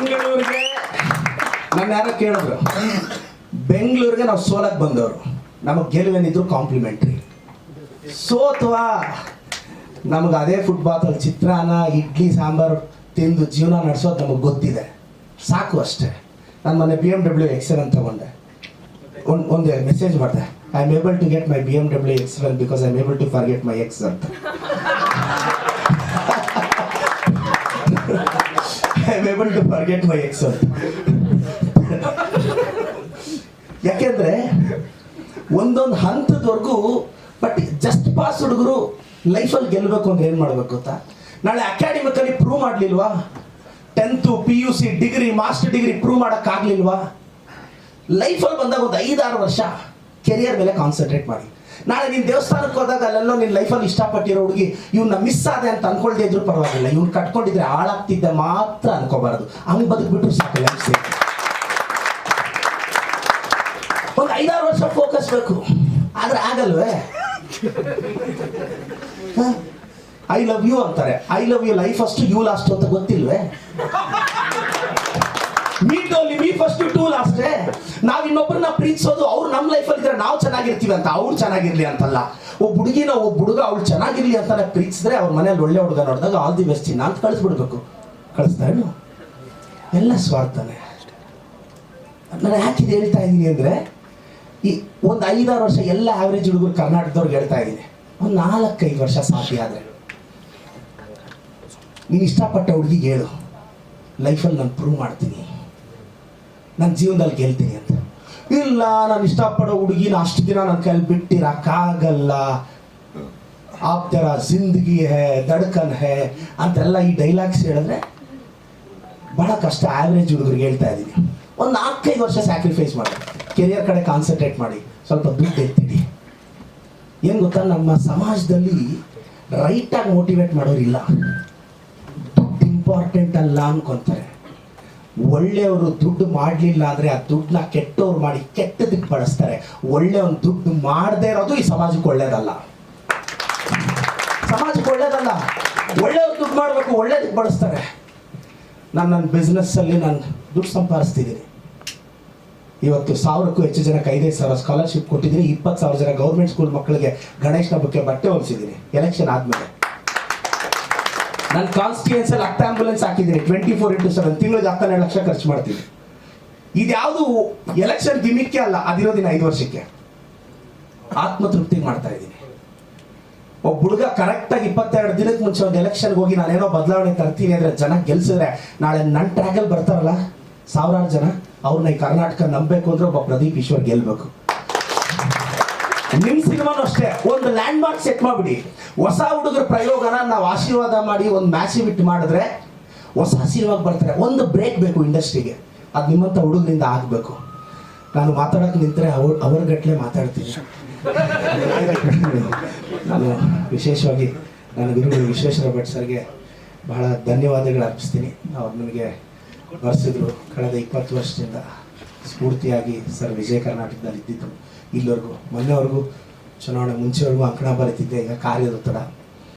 ಬೆಂಗಳೂರಿಗೆ? ನಮ್ಮ ಯಾರೋ ಕೇಳಿದ್ರು. ಬೆಂಗಳೂರಿಗೆ ನಾವು ಸೋಲಕ್ ಬಂದವರು. ನಮಗೆ ಗೆಲುವೇನಿದ್ರು ಕಾಂಪ್ಲಿಮೆಂಟ್ರಿ. ಸೋತ್ವಾ ನಮಗೆ ಅದೇ ಫುಟ್ಬಾತಲ್ಲಿ ಚಿತ್ರಾನ್ನ, ಇಡ್ಲಿ, ಸಾಂಬಾರು ತಿಂದು ಜೀವನ ನಡೆಸೋದು ನಮಗೆ ಗೊತ್ತಿದೆ. ಸಾಕು ಅಷ್ಟೇ. ನಾನು ಮೊನ್ನೆ B M W X N ತಗೊಂಡೆ. ಒಂದು ಒಂದು ಮೆಸೇಜ್ ಮಾಡಿದೆ. I am able to get my B M W X N because I am able to forget my ex ಅಂತ. I able to forget my ex ಯಾಕೆಂದ್ರೆ ಒಂದೊಂದು ಹಂತದವರೆಗೂ but just pass ಹುಡುಗರು ಲೈಫಲ್ಲಿ ಗೆಲ್ಲಬೇಕು ಅಂದ್ರೆ ಏನು ಮಾಡಬೇಕು ಗೊತ್ತಾ? ನಾಳೆ academically prove ಮಾಡಲಿಲ್ವಾ? Tenth P U C degree master degree prove ಮಾಡೋಕ್ಕಾಗಲಿಲ್ವಾ? ಲೈಫಲ್ಲಿ ಬಂದಾಗ ಒಂದು ಐದಾರು ವರ್ಷ ಕೆರಿಯರ್ ಮೇಲೆ ಕಾನ್ಸಂಟ್ರೇಟ್ ಮಾಡಿ. ನಾಳೆ ನೀನು ದೇವಸ್ಥಾನಕ್ಕೆ ಹೋದಾಗ ಅಲ್ಲೆಲ್ಲೋ ನಿನ್ನ ಲೈಫಲ್ಲಿ ಇಷ್ಟಪಟ್ಟಿರೋ ಹುಡುಗಿ ಇವ್ನ ಮಿಸ್ ಆದೆ ಅಂತ ಅನ್ಕೊಳ್ದೇ ಇದ್ರು ಪರವಾಗಿಲ್ಲ. ಇವ್ನು ಕಟ್ಕೊಂಡಿದ್ರೆ ಹಾಳಾಗ್ತಿದ್ದೆ ಮಾತ್ರ ಅನ್ಕೋಬಾರದು. ಹಂಗೆ ಬದುಕ್ಬಿಟ್ರು ಸಾಕು ಲೈಫ್ ಒಂದು ಐದಾರು ವರ್ಷ ಫೋಕಸ್ ಬೇಕು. ಆದ್ರೆ ಆಗಲ್ವೇ? ಐ ಲವ್ ಯು ಅಂತಾರೆ. ಐ ಲವ್ ಯು ಲೈಫ್ ಅಷ್ಟು ಯು ಲಾಸ್ಟ್ ಅಂತ ಗೊತ್ತಿಲ್ವೇ? Meet only me first to ಲಾಸ್ಟೇ ನಾವು ಇನ್ನೊಬ್ಬರನ್ನ ಪ್ರೀತಿಸೋದು, ಅವ್ರು ನಮ್ಮ ಲೈಫಲ್ಲಿ ಇದ್ರೆ ನಾವು ಚೆನ್ನಾಗಿರ್ತೀವಿ ಅಂತ, ಅವ್ರು ಚೆನ್ನಾಗಿರ್ಲಿ ಅಂತಲ್ಲ. ಒಬ್ಬ ಹುಡುಗಿನ ಒಬ್ಬ ಹುಡುಗ ಅವ್ಳು ಚೆನ್ನಾಗಿರ್ಲಿ ಅಂತ ಪ್ರೀತಿಸಿದ್ರೆ ಅವ್ರ ಮನೇಲಿ ಒಳ್ಳೆ ಹುಡುಗ ನೋಡಿದಾಗ ಆಲ್ ದಿ ಬೆಸ್ಟ್ ಚಿನ್ನ ಅಂತ ಕಳಿಸ್ಬಿಡ್ಬೇಕು. ಕಳಿಸ್ತಾ ಎಲ್ಲ ಸ್ವಾರ್ಥನೆ. ನಾನು ಯಾಕೆ ಇದು ಹೇಳ್ತಾ ಇದ್ದೀನಿ ಅಂದರೆ, ಈ ಒಂದು ಐದಾರು ವರ್ಷ ಎಲ್ಲ ಆವ್ರೇಜ್ ಹುಡುಗರು ಕರ್ನಾಟಕದವ್ರಿಗೆ ಹೇಳ್ತಾ ಇದ್ದೀನಿ ಒಂದು ನಾಲ್ಕೈದು ವರ್ಷ ಸಾಧ್ಯ ಆದರೆ. ನೀನು ಇಷ್ಟಪಟ್ಟ ಹುಡುಗಿಗೆ ಹೇಳು. ಲೈಫಲ್ಲಿ ನಾನು ಪ್ರೂವ್ ಮಾಡ್ತೀನಿ. ನನ್ನ ಜೀವನದಲ್ಲಿ ಗೆಲ್ತೀನಿ ಅಂತ. ಇಲ್ಲ, ನಾನು ಇಷ್ಟಪಡೋ ಹುಡುಗಿನ ಅಷ್ಟು ದಿನ ನನ್ನ ಕೈಲಿ ಬಿಟ್ಟಿರಕ್ಕಾಗಲ್ಲ. ಆಪ್ತರ ಜಿಂದಗಿ ಹೇ, ದಡ್ಕನ್ ಹೇ ಅಂತೆಲ್ಲ ಈ ಡೈಲಾಗ್ಸ್ ಹೇಳಿದ್ರೆ ಬಹಳ ಕಷ್ಟ. ಆವ್ರೇಜ್ ಹುಡುಗರಿಗೆ ಹೇಳ್ತಾ ಇದ್ದೀನಿ. ಒಂದು ನಾಲ್ಕೈದು ವರ್ಷ ಸ್ಯಾಕ್ರಿಫೈಸ್ ಮಾಡಿ. ಕೆರಿಯರ್ ಕಡೆ ಕಾನ್ಸಂಟ್ರೇಟ್ ಮಾಡಿ. ಸ್ವಲ್ಪ ದುಡ್ಡು ಎತ್ತಿಡಿ. ಏನು ಗೊತ್ತಾ, ನಮ್ಮ ಸಮಾಜದಲ್ಲಿ ರೈಟಾಗಿ ಮೋಟಿವೇಟ್ ಮಾಡೋರಿಲ್ಲ. ದುಡ್ಡು ಇಂಪಾರ್ಟೆಂಟ್ ಅಲ್ಲ ಅನ್ಕೊಂತಾರೆ. ಒಳ್ಳೆಯವರು ದುಡ್ಡು ಮಾಡಲಿಲ್ಲ ಅಂದರೆ ಆ ದುಡ್ಡನ್ನ ಕೆಟ್ಟವ್ರು ಮಾಡಿ ಕೆಟ್ಟದಕ್ಕೆ ಬಳಸ್ತಾರೆ. ಒಳ್ಳೆಯವನು ದುಡ್ಡು ಮಾಡದೇ ಇರೋದು ಈ ಸಮಾಜಕ್ಕೆ ಒಳ್ಳೇದಲ್ಲ. ಸಮಾಜಕ್ಕೆ ಒಳ್ಳೇದಲ್ಲ. ಒಳ್ಳೆಯವ್ರು ದುಡ್ಡು ಮಾಡಬೇಕು ಒಳ್ಳೇದಕ್ಕೆ ಬಳಸ್ತಾರೆ. ನಾನು ನನ್ನ ಬಿಸ್ನೆಸ್ಸಲ್ಲಿ ನಾನು ದುಡ್ಡು ಸಂಪಾದಿಸ್ತಿದ್ದೀನಿ. ಇವತ್ತು ಸಾವಿರಕ್ಕೂ ಹೆಚ್ಚು ಜನಕ್ಕೆ ಐದೈದು ಸಾವಿರ ಸ್ಕಾಲರ್ಶಿಪ್ ಕೊಟ್ಟಿದ್ದೀನಿ. ಇಪ್ಪತ್ತು ಸಾವಿರ ಜನ ಗೌರ್ಮೆಂಟ್ ಸ್ಕೂಲ್ ಮಕ್ಕಳಿಗೆ ಗಣೇಶನ ಹಬ್ಬಕ್ಕೆ ಬಟ್ಟೆ ಹೊಲಿಸಿದ್ದೀನಿ. ಎಲೆಕ್ಷನ್ ಆದಮೇಲೆ. ನನ್ನ ಕಾನ್ಸ್ಟಿಟ್ಯೂನ್ಸಲ್ಲಿ ಹತ್ತು ಆಂಬುಲೆನ್ಸ್ ಹಾಕಿದ್ದೀನಿ ಟ್ವೆಂಟಿ ಫೋರ್ ಇಂಟು ಸೆವೆನ್ ತಿಂಗಳಿಗೆ ಹತ್ತನ್ನೆರಡು ಲಕ್ಷ ಖರ್ಚು ಮಾಡ್ತೀನಿ. ಇದ್ಯಾವುದು ಎಲೆಕ್ಷನ್ ಗಿಮಿಕ್ಕೆ ಅಲ್ಲ ಅದಿರೋದಿನ ಐದು ವರ್ಷಕ್ಕೆ. ಆತ್ಮತೃಪ್ತಿ ಮಾಡ್ತಾ ಇದ್ದೀನಿ. ಒಬ್ಬ ಹುಡುಗ ಕರೆಕ್ಟಾಗಿ ಇಪ್ಪತ್ತೆರಡು ದಿನಕ್ಕೆ ಮುಂಚೆ ಒಂದು ಎಲೆಕ್ಷನ್ಗೆ ಹೋಗಿ ನಾನೇನೋ ಬದಲಾವಣೆ ತರ್ತೀನಿ ಅಂದರೆ ಜನ ಗೆಲ್ಸಿದ್ರೆ ನಾಳೆ ನನ್ನ ಟ್ರ್ಯಾಗಲ್ ಬರ್ತಾರಲ್ಲ, ಸಾವಿರಾರು ಜನ ಅವ್ರನ್ನ ಈ ಕರ್ನಾಟಕ ನಂಬಬೇಕು ಅಂದ್ರೆ ಒಬ್ಬ ಪ್ರದೀಪ್ ಈಶ್ವರ್ ಗೆಲ್ಬೇಕು. ನಿಮ್ಮ ಸಿನಿಮಾನು ಅಷ್ಟೇ, ಒಂದು ಲ್ಯಾಂಡ್ ಮಾರ್ಕ್ ಸೆಟ್ ಮಾಡ್ಬಿಡಿ. ಹೊಸ ಹುಡುಗರ ಪ್ರಯೋಗನ ನಾವು ಆಶೀರ್ವಾದ ಮಾಡಿ ಒಂದು ಮ್ಯಾಸಿವ್ ಇಟ್ಟು ಮಾಡಿದ್ರೆ ಹೊಸ ಹಸಿರುವಾಗಿ ಬರ್ತಾರೆ. ಒಂದು ಬ್ರೇಕ್ ಬೇಕು ಇಂಡಸ್ಟ್ರಿಗೆ ಅದು ನಿಮ್ಮಂಥ ಹುಡುಗರಿಂದ ಆಗಬೇಕು. ನಾನು ಮಾತಾಡೋಕೆ ನಿಂತರೆ ಅವ್ರ ಅವ್ರ ಗಟ್ಟಲೆ ಮಾತಾಡ್ತೀನಿ. ನಾನು ವಿಶೇಷವಾಗಿ ನನ್ನ ಗುರುಗಳು ವಿಶ್ವೇಶ್ವರ ಭಟ್ ಸರ್ಗೆ ಬಹಳ ಧನ್ಯವಾದಗಳು ಅರ್ಪಿಸ್ತೀನಿ. ಅವ್ರು ನನಗೆ ಬರೆಸಿದ್ರು ಕಳೆದ ಇಪ್ಪತ್ತು ವರ್ಷದಿಂದ ಸ್ಫೂರ್ತಿಯಾಗಿ ಸರ್ ವಿಜಯ ಕರ್ನಾಟಕದಲ್ಲಿ ಇದ್ದಿದ್ದು ಇಲ್ಲಿವರೆಗೂ, ಮೊನ್ನೆವರೆಗೂ ಚುನಾವಣೆ ಮುಂಚೆವರೆಗೂ ಅಂಕಣ ಬರೀತಿದ್ದೆ ಈಗ ಕಾರ್ಯದ ಒತ್ತಡ